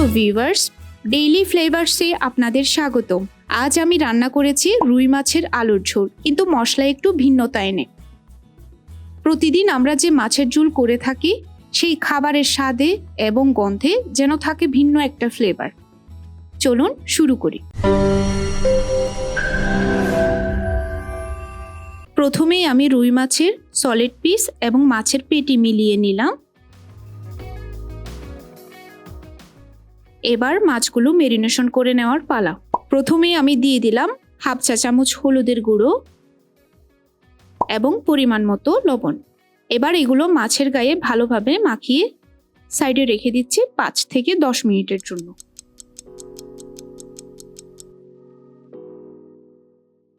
Hello viewers daily ফ্লেভার্সে আপনাদের স্বাগত আজ আমি রান্না করেছি রুই মাছের আলুর ঝোল, কিন্তু মশলা একটু ভিন্নতা এনে। প্রতিদিন আমরা যে মাছের ঝোল করে থাকি, সেই খাবারের স্বাদে এবং গন্ধে যেন থাকে ভিন্ন একটা ফ্লেভার চলুন শুরু করি। প্রথমেই আমি রুই মাছের সলিড পিস এবং মাছের পেটি মিলিয়ে নিলাম। এবার মাছগুলো মেরিনেশন করে নেওয়ার পালা। প্রথমেই আমি দিয়ে দিলাম হাফ চা চামচ হলুদের গুঁড়ো এবং পরিমাণ মতো লবণ। এবার এগুলো মাছের গায়ে ভালোভাবে মাখিয়ে সাইডে রেখে দিচ্ছি পাঁচ থেকে দশ মিনিটের জন্য।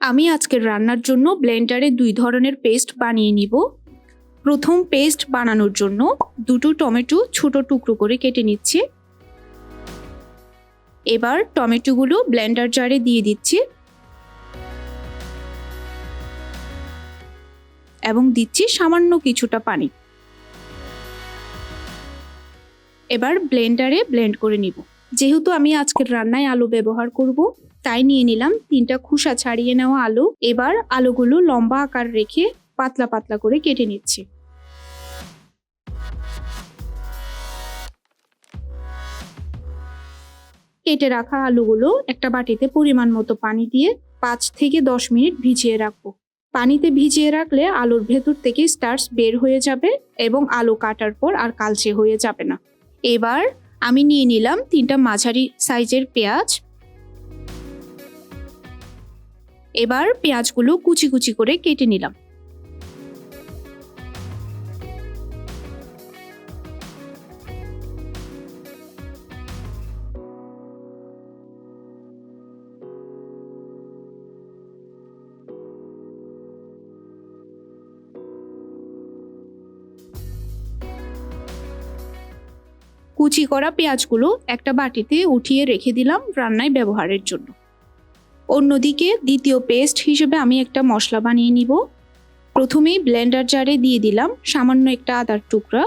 আমি আজকের রান্নার জন্য ব্লেন্ডারে দুই ধরনের পেস্ট বানিয়ে নিব। প্রথম পেস্ট বানানোর জন্য দুটো টমেটো ছোট টুকরো করে কেটে নিচ্ছি। এবার টমেটোগুলো ব্লেন্ডার জারে দিয়ে দিচ্ছি। এবং দিচ্ছি সামান্য কিছুটা পানি। এবার ব্লেন্ডারে ব্লেন্ড করে নিব। যেহেতু আমি আজকের রান্নায় আলু ব্যবহার করব, তাই নিয়ে নিলাম তিনটা খুসা ছাড়িয়ে নেওয়া আলু। এবার আলুগুলো লম্বা আকার রেখে পাতলা পাতলা করে কেটে নিচ্ছি। কেটে রাখা আলুগুলো একটা বাটিতে পরিমাণ মতো পানি দিয়ে পাঁচ থেকে দশ মিনিট ভিজিয়ে রাখব। পানিতে ভিজিয়ে রাখলে আলুর ভেতর থেকে স্টার্চ বের হয়ে যাবে এবং আলু কাটার পর আর কালচে হয়ে যাবে না। এবার আমি নিয়ে নিলাম তিনটা মাঝারি সাইজের পেঁয়াজ। এবার পেঁয়াজগুলো কুচি কুচি করে কেটে নিলাম। কুচি করা পেঁয়াজগুলো একটা বাটিতে উঠিয়ে রেখে দিলাম রান্নায় ব্যবহারের জন্য। অন্যদিকে দ্বিতীয় পেস্ট হিসেবে আমি একটা মশলা বানিয়ে নিব। প্রথমেই ব্লেন্ডার জারে দিয়ে দিলাম সামান্য একটা আদার টুকরা।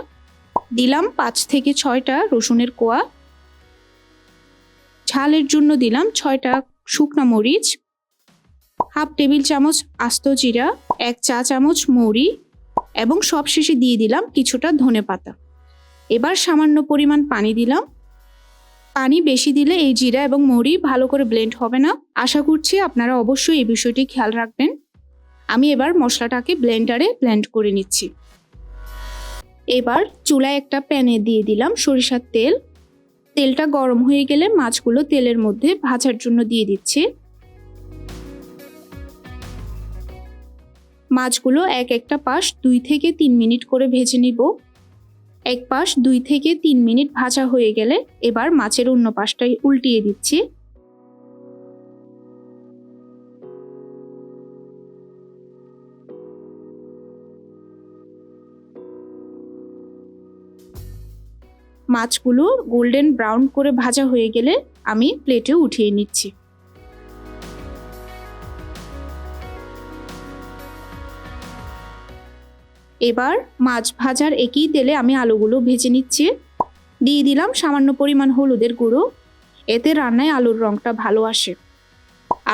দিলাম পাঁচ থেকে ছয়টা রসুনের কোয়া। ঝালের জন্য দিলাম ছয়টা শুকনা মরিচ। হাফ টেবিল চামচ আস্ত জিরা, এক চা চামচ মৌরি এবং সবশেষে দিয়ে দিলাম কিছুটা ধনে পাতা এবার সামান্য পরিমাণ পানি দিলাম। পানি বেশি দিলে এই জিরা এবং মৌরি ভালো করে ব্লেন্ড হবে না। আশা করছি আপনারা অবশ্যই এই বিষয়টি খেয়াল রাখবেন। আমি এবার মশলাটাকে ব্লেন্ডারে ব্লেন্ড করে নিচ্ছি। এবার চুলায় একটা প্যানে দিয়ে দিলাম সরিষার তেল। তেলটা গরম হয়ে গেলে মাছগুলো তেলের মধ্যে ভাজার জন্য দিয়ে দিচ্ছি। মাছগুলো এক একটা পাশ দুই থেকে তিন মিনিট করে ভেজে নিব। এক পাশ দুই থেকে তিন মিনিট ভাজা হয়ে গেলে এবার মাছের অন্য পাশটাই উল্টিয়ে দিচ্ছি। মাছগুলো গোল্ডেন ব্রাউন করে ভাজা হয়ে গেলে আমি প্লেটে উঠিয়ে নিচ্ছি। এবার মাছ ভাজার একই তেলে আমি আলুগুলো ভেজে নিচ্ছি। দিয়ে দিলাম সামান্য পরিমাণ হলুদের গুঁড়ো। এতে রান্নায় আলুর রঙটা ভালো আসে।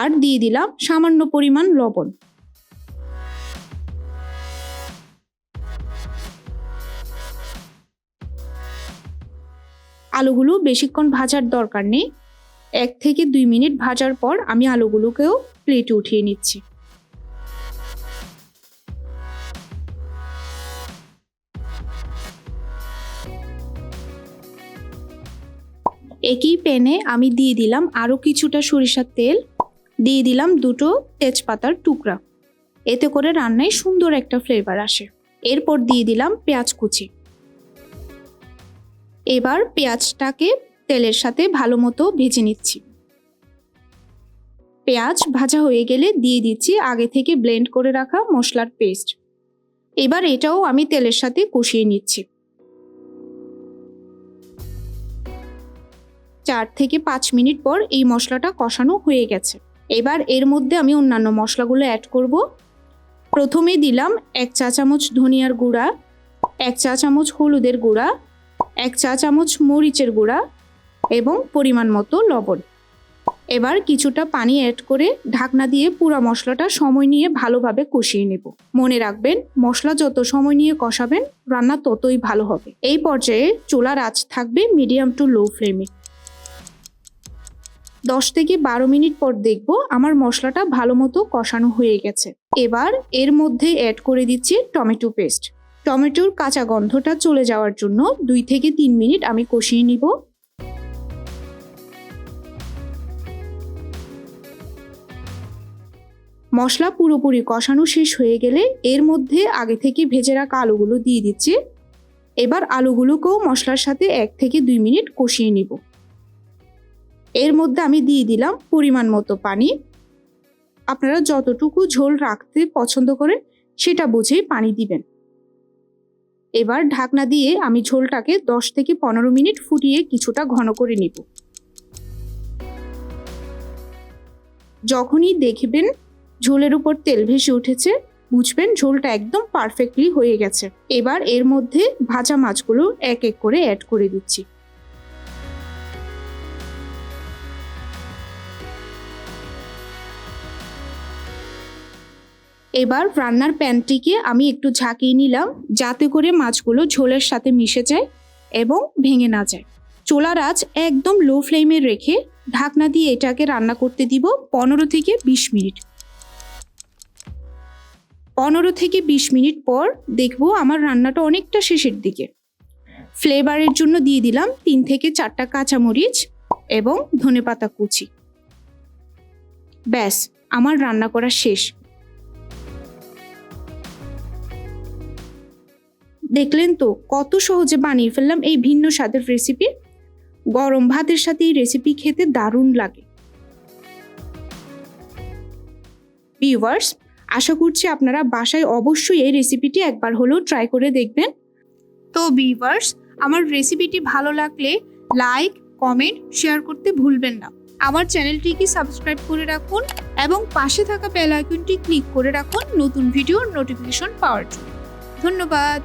আর দিয়ে দিলাম সামান্য পরিমাণ লবণ। আলুগুলো বেশিক্ষণ ভাজার দরকার নেই। এক থেকে দুই মিনিট ভাজার পর আমি আলুগুলোকেও প্লেটে উঠিয়ে নিচ্ছি। একই প্যানে আমি দিয়ে দিলাম আরও কিছুটা সরিষার তেল। দিয়ে দিলাম দুটো তেজপাতার টুকরা। এতে করে রান্নায় সুন্দর একটা ফ্লেভার আসে। এরপর দিয়ে দিলাম পেঁয়াজ কুচি। এবার পেঁয়াজটাকে তেলের সাথে ভালো মতো ভেজে নিচ্ছি। পেঁয়াজ ভাজা হয়ে গেলে দিয়ে দিচ্ছি আগে থেকে ব্লেন্ড করে রাখা মশলার পেস্ট এবার এটাও আমি তেলের সাথে কষিয়ে নিচ্ছি। চার থেকে পাঁচ মিনিট পর এই মশলাটা কষানো হয়ে গেছে। এবার এর মধ্যে আমি অন্যান্য মশলাগুলো অ্যাড করব। প্রথমে দিলাম এক চা চামচ ধনিয়ার গুঁড়া, এক চা চামচ হলুদের গুঁড়া, এক চা চামচ মরিচের গুঁড়া এবং পরিমাণ মতো লবণ। এবার কিছুটা পানি অ্যাড করে ঢাকনা দিয়ে পুরো মশলাটা সময় নিয়ে ভালোভাবে কষিয়ে নেব। মনে রাখবেন, মশলা যত সময় নিয়ে কষাবেন, রান্না ততই ভালো হবে। এই পর্যায়ে চুলার আঁচ থাকবে মিডিয়াম টু লো ফ্লেমে দশ থেকে বারো মিনিট পর দেখব আমার মশলাটা ভালো মতো কষানো হয়ে গেছে। এবার এর মধ্যে অ্যাড করে দিচ্ছি টমেটো পেস্ট টমেটোর কাঁচা গন্ধটা চলে যাওয়ার জন্য দুই থেকে তিন মিনিট আমি কষিয়ে নিব। মশলা পুরোপুরি কষানো শেষ হয়ে গেলে এর মধ্যে আগে থেকে ভেজে রাখা আলুগুলো দিয়ে দিচ্ছি। এবার আলুগুলোকেও মশলার সাথে এক থেকে দুই মিনিট কষিয়ে নিব। এর মধ্যে আমি দিয়ে দিলাম পরিমাণ মতো পানি। আপনারা যতটুকু ঝোল রাখতে পছন্দ করেন, সেটা বুঝেই পানি দিবেন। এবার ঢাকনা দিয়ে আমি ঝোলটাকে দশ থেকে পনেরো মিনিট ফুটিয়ে কিছুটা ঘন করে নিব। যখনই দেখবেন ঝোলের উপর তেল ভেসে উঠেছে, বুঝবেন ঝোলটা একদম পারফেক্টলি হয়ে গেছে। এবার এর মধ্যে ভাজা মাছগুলো এক এক করে অ্যাড করে দিচ্ছি। এবার রান্নার প্যানটিকে আমি একটু ঝাঁকিয়ে নিলাম যাতে করে মাছগুলো ঝোলের সাথে মিশে যায় এবং ভেঙে না যায়। চোলার আঁচ একদম লো ফ্লেমে রেখে ঢাকনা দিয়ে এটাকে রান্না করতে দিব পনেরো থেকে বিশ মিনিট। পনেরো থেকে বিশ মিনিট পর দেখব আমার রান্নাটা অনেকটা শেষের দিকে। ফ্লেভারের জন্য দিয়ে দিলাম তিন থেকে চারটা কাঁচামরিচ এবং ধনেপাতা কুচি। ব্যাস, আমার রান্না করা শেষ। দেখলেন তো কত সহজে বানিয়ে ফেললাম এই ভিন্ন স্বাদের রেসিপি গরম ভাতের সাথে এই রেসিপি খেতে দারুণ লাগে। ভিউয়ার্স আশা করছি আপনারা বাসায় অবশ্যই এই রেসিপিটি একবার হলেও ট্রাই করে দেখবেন। তো ভিউয়ার্স আমার রেসিপিটি ভালো লাগলে লাইক কমেন্ট শেয়ার করতে ভুলবেন না। আমার চ্যানেলটিকে সাবস্ক্রাইব করে রাখুন এবং পাশে থাকা বেল আইকনটি ক্লিক করে রাখুন নতুন ভিডিওর নোটিফিকেশন পাওয়ার জন্য। ধন্যবাদ।